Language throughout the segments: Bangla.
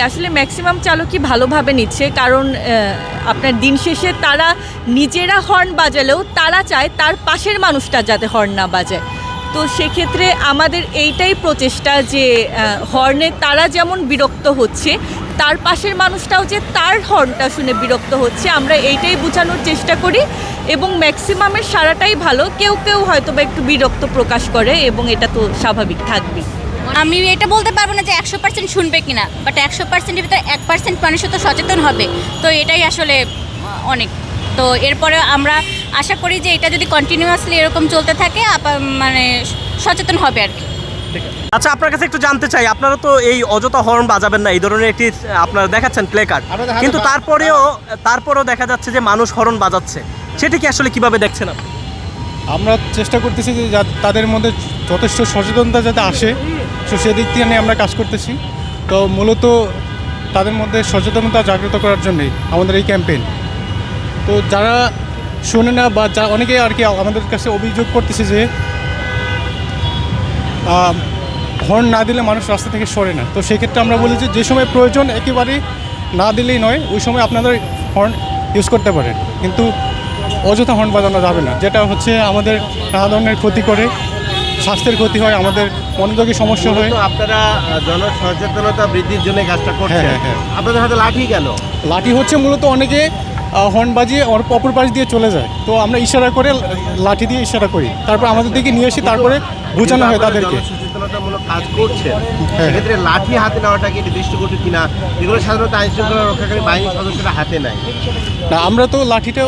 আসলে ম্যাক্সিমাম চালকই ভালোভাবে নিচ্ছে, কারণ আপনার দিন শেষে তারা নিজেরা হর্ন বাজালেও তারা চায় তার পাশের মানুষটা যাতে হর্ন না বাজায় তো সেক্ষেত্রে আমাদের এইটাই প্রচেষ্টা যে হর্নে তারা যেমন বিরক্ত হচ্ছে, তার পাশের মানুষটাও যে তার হর্নটা শুনে বিরক্ত হচ্ছে, আমরা এইটাই বোঝানোর চেষ্টা করি এবং ম্যাক্সিমামের সারাটাই ভালো। কেউ কেউ হয়তো বা একটু বিরক্ত প্রকাশ করে এবং এটা তো স্বাভাবিক থাকবেই। আমি এটা বলতে পারব না যে একশো পার্সেন্ট শুনবে কিনা বাট একশো পার্সেন্টের ভিতরে এক পার্সেন্ট মানুষও তো সচেতন হবে। তো এটাই আসলে অনেক। তো এরপরে আমরা আশা করি যে এটা যদি কন্টিনিউয়াসলি এরকম চলতে থাকে আপ- মানে সচেতন হবে আর কি। আচ্ছা আপনার কাছে একটু জানতে চাই আপনারা তো এই অযথা হর্ন বাজাবেন না এই ধরনের একটি আপনারা দেখাচ্ছেন প্লে কার্ড কিন্তু তারপরেও তারপরেও দেখা যাচ্ছে যে মানুষ হর্ন বাজাচ্ছে। সেটি কি আসলে কীভাবে দেখছেন আপনি? আমরা চেষ্টা করতেছি যে যা- তাদের মধ্যে যথেষ্ট সচেতনতা যাতে আসে তো সেদিক থেকে নিয়ে আমরা কাজ করতেছি। তো মূলত তাদের মধ্যে সচেতনতা জাগ্রত করার জন্যই আমাদের এই ক্যাম্পেইন। তো যারা শোনে না বা যা অনেকে আর কি আমাদের কাছে অভিযোগ করতেছে যে হর্ন না দিলে মানুষ রাস্তা থেকে সরে না। তো সেক্ষেত্রে আমরা বলি যে যে সময় প্রয়োজন একেবারেই না দিলেই নয়, ওই সময় আপনাদের হর্ন ইউজ করতে পারেন। কিন্তু অযথা হর্ন বাজানো যাবে না, যেটা হচ্ছে আমাদের নানা ধরনের ক্ষতি করে। স্বাস্থ্যের ক্ষতি হয় আমাদের মনোযোগী সমস্যা হয়। আপনারা জনসচেতনতা বৃদ্ধির জন্য কাজটা করছেন। হ্যাঁ, হ্যাঁ, আপনাদের হাতে লাঠি কেন? লাঠি হচ্ছে মূলত অনেকে হর্ন বাজিয়ে অপর পাশ দিয়ে চলে যায়। তো আমরা ইশারা করে লাঠি দিয়ে ইশারা করি। তারপর আমাদের দিকে নিয়ে এসে তারপরে বোঝানো হয় তাদেরকে। কাজ করছেন। হ্যাঁ। সেক্ষেত্রে লাঠি হাতে নেওয়াটা কি দৃষ্টিকটু কিনা? এগুলো সাধারণত আইন শৃঙ্খলা রক্ষাকারী বাহিনীর সদস্যরা হাতে নেয়। না আমরা তো লাঠিটা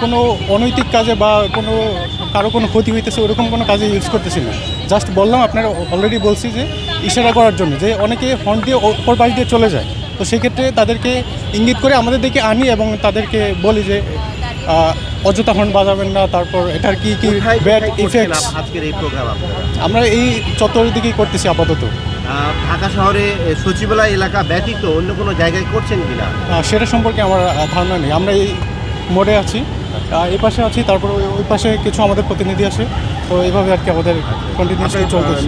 কোনো অনৈতিক কাজে বা কোনো কারও কোনো ক্ষতি হইতেছে ওরকম কোনো কাজে ইউজ করতেছি না। জাস্ট বললাম আপনারা অলরেডি বলছি যে ইশারা করার জন্য যে অনেকে হর্ন দিয়ে ওপর পাশ দিয়ে চলে যায়। তো সেক্ষেত্রে তাদেরকে ইঙ্গিত করে আমাদের দিকে আনি এবং তাদেরকে বলি যে অযথা হর্ন বাজাবেন না তারপর এটার কি কি ব্যাড আজকের এই প্রোগ্রাম আমরা এই চত্বরের দিকেই করতেছি আপাতত। ঢাকা শহরে সচিবালয় এলাকা ব্যতীত অন্য কোনো জায়গায় করছেন কিনা? সেটা সম্পর্কে আমার ধারণা নেই। আমরা এই মোড়ে আছি। আহ, এই পাশে আছি তারপরে ওই পাশে কিছু আমাদের প্রতিনিধি আসে। তো এইভাবে আর কি আমাদের কন্টিনিউসলি চলতেছে।